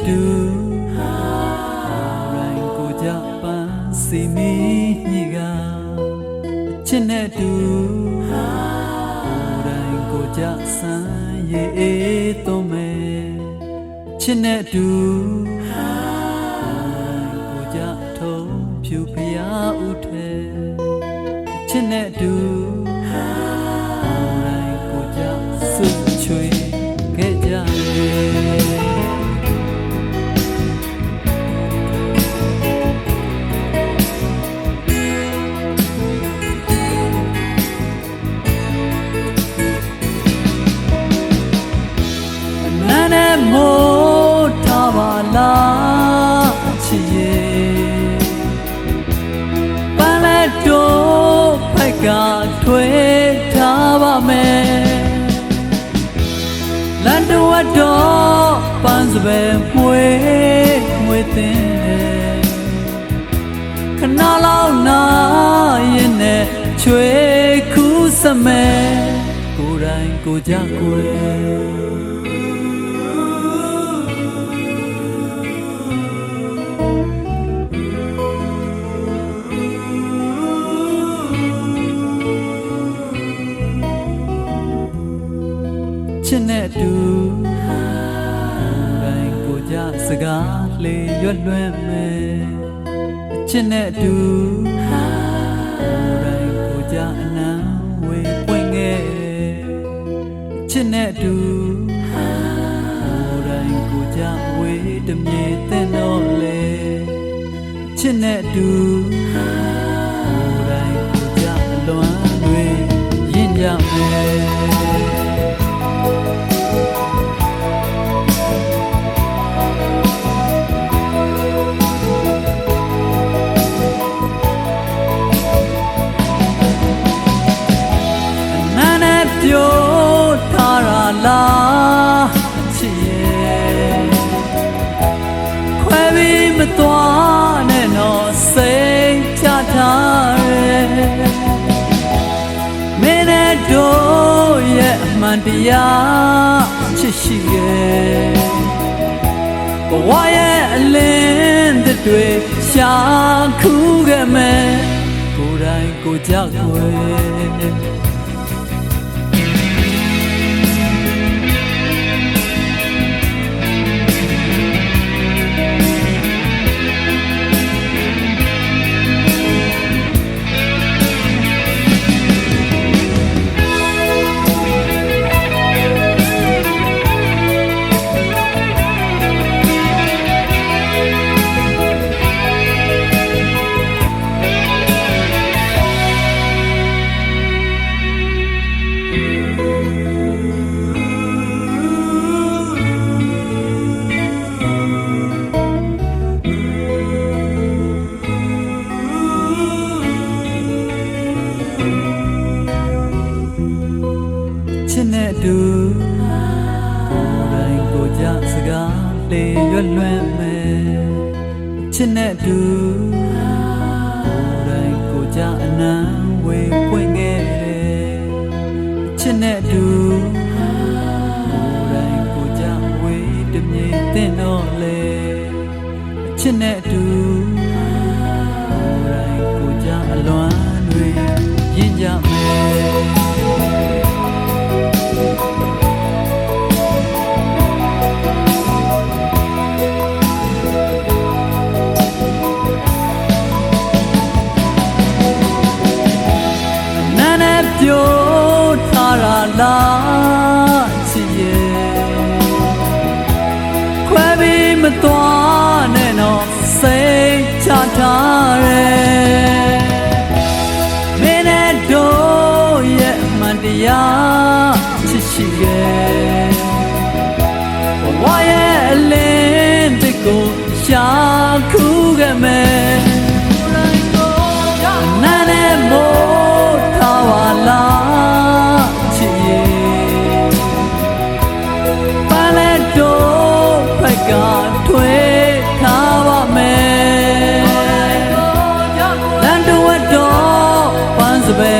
စ်နဲ့တူရိုင်းကိုကြပန်းစီမီညီကချစ်နဲ့တူရိုင်းကိုကြဆန်းရဲ့အေးသွမယ်ချစ်နဲ့တူရိုင်းကိုကြထုံဖြူဖျားဥထဲချစ်နဲ့တူ လန်တော်တော့ပန်းစပယ်မွေမွေတင်တယ်ခဏလောက်နာရင်နဲ့ချွေခုစမဲကိုယ်တိုင်ကိုကြကိုယ် နဲ့တူတိုင်းကိုကြစကားလေရွတ်လွှဲမယ်ချစ်နဲ့တူတိုင်းကိုကြအနံဝေပွင့်ခဲ့ချစ်နဲ့တူတိုင်းကိုကြဝေတမြေတဲ့တော့လေချစ်နဲ့တူတိုင်းကိုကြအလွမ်းတွေရင်ကြမယ် လားချစ်ရဲ့ခွဲပြီးမသွားနဲ့တော့စိတ်ချထားရဲ့မင်းနဲ့တို့ရဲ့အမှန်တရားချစ်ရှိရဲ့ဘဝရဲ့အလင်းသစ်တွေရှာခုခဲ့မယ်ကိုယ်တိုင်ကိုယ်ကြောက်ွယ် ချစ်နဲ့တူကိုယ်တိုင်ကိုကြစကားလေရွတ်လွှဲမယ်ချစ်နဲ့တူကိုယ်တိုင်ကိုကြအနံဝေပွင့်ခဲ့တယ်ချစ်နဲ့တူကိုယ်တိုင်ကိုကြဝေတမြေတဲ့တော့လေချစ်နဲ့တူကိုယ်တိုင်ကိုကြအလွမ်းတွေရင်ကြမယ် နဲ့ပြောထားတာ က်ကထွေးထားပါမယ်လမ်းတော်တော့ပန်းစပယ်မွေ